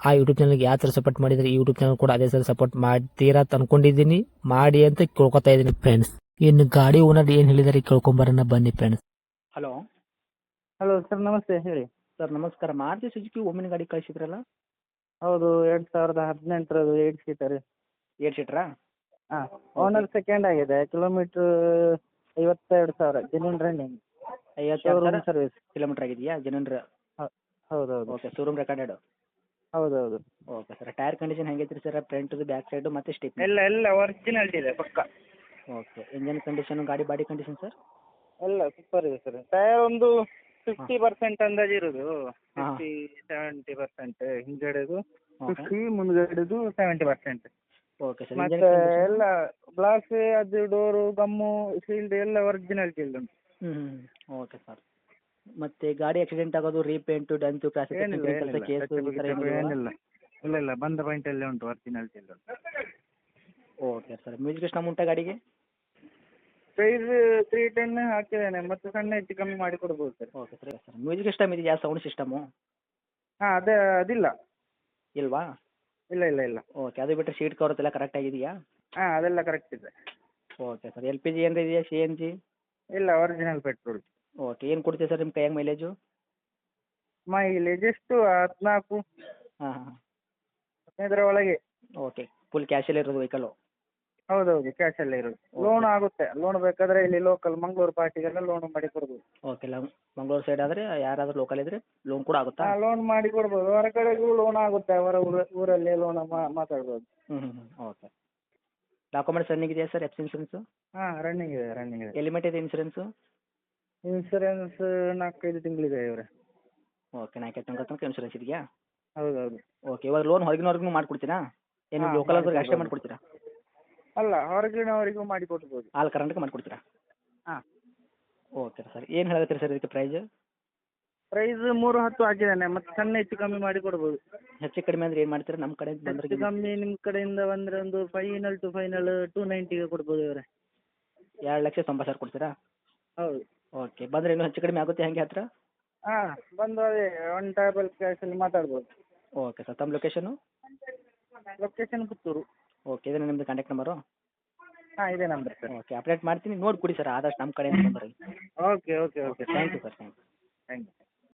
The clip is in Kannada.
ಆ ಯೂಟ್ಯೂಬ್ ಚಾನಲ್ಗೆ ಯಾವ ಥರ ಸಪೋರ್ಟ್ ಮಾಡಿದರೆ ಈ ಯೂಟ್ಯೂಬ್ ಚಾನಲ್ ಕೂಡ ಅದೇ ಥರ ಸಪೋರ್ಟ್ ಮಾಡ್ತೀರಾ ಅಂತ ಅನ್ಕೊಂಡಿದ್ದೀನಿ. ಮಾಡಿ ಅಂತ ಕೇಳ್ಕೊತಾ ಇದ್ದೀನಿ ಫ್ರೆಂಡ್ಸ್ ಇನ್ನು ಗಾಡಿ ಓನರ್ ಏನು ಹೇಳಿದಾರೆ ಕೇಳ್ಕೊಂಬರೋಣ ಬನ್ನಿ ಫ್ರೆಂಡ್ಸ್ ಹಲೋ ಹಲೋ ಸರ್ ನಮಸ್ತೆ ಹೇಳಿ. ಸರ್ ನಮಸ್ಕಾರ. ಮಾರುತಿ ಸುಜುಕಿ ಒಮ್ಮಿನ ಗಾಡಿ ಕಳಿಸಿದ್ರಲ್ಲ? ಹೌದು ಎರಡು ಸಾವಿರದ ಹದಿನೆಂಟರದು ಏಟ್ ಸೀಟರ್ ಏಟ್ ಸೀಟ್ರಾ ಹಾಂ ಓನರ್ ಸೆಕೆಂಡ್ ಆಗಿದೆ ಕಿಲೋಮೀಟ್ರ್ ಐವತ್ತೆರಡು ಸಾವಿರ ಜೆನ್ಯೂನ್ ರನ್ನಿಂಗ್ ಐವತ್ತು ಶೋರೂಮ್ ಸರ್ವಿಸ್ ಕಿಲೋಮೀಟರ್ ಆಗಿದೆಯಾ? ಜನರ ಹೌದು ಹೌದು ಓಕೆ ಶೋರೂಮ್ ರೆಕಾರ್ಡೆಡ್ ಹೌದು ಹೌದು ಓಕೆ ಸರ್ ಟೈರ್ ಕಂಡೀಷನ್ ಹೆಂಗೈತ್ರಿ ಸರ್ ಫ್ರಂಟ್ದು ಬ್ಯಾಕ್ ಸೈಡು ಮತ್ತೆ ಸ್ಟಿಪ್ ಎಲ್ಲ ಎಲ್ಲ ಒರಿಜಿನಾಲಿಟಿ ಇದೆ ಪಕ್ಕ. ಓಕೆ ಇಂಜನ್ ಕಂಡೀಷನ್ ಗಾಡಿ ಬಾಡಿ ಕಂಡೀಷನ್ ಸರ್ ಎಲ್ಲ ಸೂಪರ್ ಇದೆ ಸರ್ ಟೈರ್ ಒಂದು ಫಿಫ್ಟಿ ಪರ್ಸೆಂಟ್ ಅಂದಾಜು ಇರೋದು. ಫಿಫ್ಟಿ ಸೆವೆಂಟಿ ಪರ್ಸೆಂಟ್ ಹಿಂದ್ಗಡೆದು ಫಿಫ್ಟಿ ಮುಂದ್ಗಡೆದು ಸೆವೆಂಟಿ ಪರ್ಸೆಂಟ್ ಓಕೆ ಸರ್ ಮತ್ತೆ ಎಲ್ಲ ಗ್ಲಾಸ್ ಅದು ಡೋರು ಗಮ್ಮು ಶೀಲ್ಡ್ ಎಲ್ಲ ಒರಿಜಿನಲ್ ಇಲ್ಲ ಉಂಟು. ಹ್ಞೂ ಓಕೆ ಸರ್ ಮತ್ತೆ ಗಾಡಿ ಆಕ್ಸಿಡೆಂಟ್ ಆಗೋದು ರೀಪೇಂಟು ಡಂತು ಕ್ಲಾಸಿಡೆ ಕೇಸ್ ಕೆಲಸ ಏನಿಲ್ಲ. ಕೇಸು ಈ ಥರ ಟಚ್ ಏನಿಲ್ಲ. ಏನಿಲ್ಲ. ಇಲ್ಲ ಇಲ್ಲ. ಬಂದ ಪಾಯಿಂಟ್ ಅಲ್ಲೇ ಉಂಟು ಒರಿಜಿನಾಲಿಟಿ ಎಲ್ಲ ಉಂಟು ಓಕೆ ಸರ್ ಮ್ಯೂಸಿಕ್ ಸಿಸ್ಟಮ್ ಉಂಟಾ ಗಾಡಿಗೆ? ಪ್ರೈಸ್ ತ್ರೀ ಟೆನ್ ಹಾಕಿದ್ದೇನೆ. ಮತ್ತೆ ಸಣ್ಣ ಹೆಚ್ಚು ಕಮ್ಮಿ ಮಾಡಿ ಕೊಡ್ಬೋದು sir okay sir sir music system ಇದೆಯಾ ಸೌಂಡ್ ಸಿಸ್ಟಮು ಹಾಂ ಅದೇ ಅದಿಲ್ಲ. ಇಲ್ವಾ? ಇಲ್ಲ ಇಲ್ಲ ಇಲ್ಲ. ಓಕೆ ಅದು ಬಿಟ್ಟರೆ ಸೀಟ್ ಕವರ್ ಎಲ್ಲ ಕರೆಕ್ಟ್ ಆಗಿದೆಯಾ? ಹಾಂ ಅದೆಲ್ಲ ಕರೆಕ್ಟ್ ಇದೆ. Okay sir L P G ಏನಾರ ಇದೆಯಾ ಸಿ ಎನ್ ಜಿ ಇಲ್ಲ ಒರಿಜಿನಲ್ ಪೆಟ್ರೋಲ್ ಓಕೆ ಏನು ಕೊಡ್ತೀವಿ ಸರ್ ನಿಮ್ಮ ಕೈಯಾಗ ಮೈಲೇಜು ಮೈಲೇಜ್ ಎಷ್ಟು? ಹದಿನಾಲ್ಕು. ಹಾಂ ಹಾಂ ಹದಿನೈದರ ಒಳಗೆ ಓಕೆ ಫುಲ್ ಕ್ಯಾಶಲ್ಲಿ ಇರೋದು ವೆಹಿಕಲ್ಲು ಹೌದೌದು ಕ್ಯಾಶಲ್ಲೇ ಇರೋದು. ಲೋನ್ ಆಗುತ್ತೆ. ಲೋನ್ ಬೇಕಾದರೆ ಇಲ್ಲಿ ಲೋಕಲ್ ಮಂಗಳೂರು ಪಾರ್ಟಿಗೆಲ್ಲ ಲೋನ್ ಮಾಡಿ ಕೊಡ್ಬೋದು. ಓಕೆ ಲ ಮಂಗಳೂರು ಸೈಡ್ ಆದರೆ ಯಾರಾದರೂ ಲೋಕಲ್ ಇದ್ದರೆ ಲೋನ್ ಕೂಡ ಆಗುತ್ತಾ? ಲೋನ್ ಮಾಡಿ ಕೊಡ್ಬೋದು. ಹೊರಗಡೆಗೂ ಲೋನ್ ಆಗುತ್ತೆ. ಅವರ ಊರ ಊರಲ್ಲೇ ಲೋನ್ ಮಾತಾಡ್ಬೋದು. ಹ್ಞೂ ಹ್ಞೂ ಹ್ಞೂ ಓಕೆ ಡಾಕ್ಯುಮೆಂಟ್ಸ್ ರನ್ನಿಂಗ್ ಇದೆಯಾ ಸರ್ ಎಫ್ ಇನ್ಸೂರೆನ್ಸು ಹಾಂ ರನ್ನಿಂಗ್ ಇದೆ ರನ್ನಿಂಗ್ ಇದೆ. ಎಲಿಮೆಂಟ್ ಇದೆ ಇನ್ಸೂರೆನ್ಸು ಇನ್ಸೂರೆನ್ಸ್ ನಾಲ್ಕೈದು ತಿಂಗಳಿದೆ ಇವರೇ. ಓಕೆ ನಾಲ್ಕು ತಿಂಗಳ ತನಕ ಇನ್ಶೂರೆನ್ಸ್ ಇದೆಯಾ? ಹೌದು ಓಕೆ ಇವಾಗ ಲೋನ್ ಹೊರಗಿನವ್ರಿಗೂ ಮಾಡ್ಕೊಡ್ತೀರಾ? ಏನು ಹಾಂ, ಲೋಕಲ್ ಅವ್ರಿಗೆ ಅಷ್ಟೇ. ಮಾಡ್ಕೊಡ್ತೀರಾ? ಅಲ್ಲ ಹೊರಗಿನವರಿಗೂ ಮಾಡಿ ಕೊಡ್ಬೋದು ಆಲ್ ಕರ್ನಾಟಕ ಮಾಡ್ಕೊಡ್ತೀರಾ? ಹಾಂ. ಓಕೆ ಸರ್ ಏನು ಹೇಳತ್ತೀರಿ ಸರ್ ಇದಕ್ಕೆ ಪ್ರೈಸ್ ಪ್ರೈಸ್ ಮೂರು ಹತ್ತು ಹಾಕಿದ್ದಾನೆ ಮತ್ತೆ ಸಣ್ಣ ಹೆಚ್ಚು ಕಮ್ಮಿ ಮಾಡಿ ಕೊಡ್ಬೋದು ಹೆಚ್ಚು ಕಡಿಮೆ ಅಂದ್ರೆ ಏನು ಮಾಡ್ತೀರಾ? ನಮ್ಮ ಕಡೆ ಬಂದ್ರೆ ಹೆಚ್ಚು ಕಮ್ಮಿ ನಿಮ್ಮ ಕಡೆಯಿಂದ ಬಂದ್ರೆ ಒಂದು ಫೈನಲ್ ಟು ಫೈನಲ್ ಟು ನೈಂಟಿಗೆ ಕೊಡ್ಬೋದು ಇವರೇ. ಎರಡು ಲಕ್ಷ ತೊಂಬತ್ತು ಸಾವಿರ ಕೊಡ್ತೀರಾ? ಹೌದು. ಓಕೆ ಬಂದರೆ ಇನ್ನೂ ಹೆಚ್ಚು ಕಡಿಮೆ ಆಗುತ್ತೆ ಹೆಂಗೆ ಹತ್ರ? ಹಾಂ ಬಂದು ಅದೇ ಒನ್ ಟೇಬಲ್ ಕ್ಯಾಶಲ್ಲಿ ಮಾತಾಡ್ಬೋದು. ಓಕೆ ಸರ್ ತಮ್ಮ ಲೊಕೇಶನು ಲೊಕೇಶನ್ ಪುತ್ತೂರು. ಓಕೆ ಇದೇನಾ ನಿಮ್ಮದು ಕಾಂಟ್ಯಾಕ್ಟ್ ನಂಬರು ಹಾಂ ಇದೇ ನಂಬರ್ ಸರ್ ಓಕೆ ಅಪ್ಡೇಟ್ ಮಾಡ್ತೀನಿ ನೋಡಿ ಕೊಡಿ ಸರ್ ಆದಷ್ಟು ನಮ್ಮ ಕಡೆಯಿಂದ ಬಂದರೆ. Okay okay okay thank you sir thank you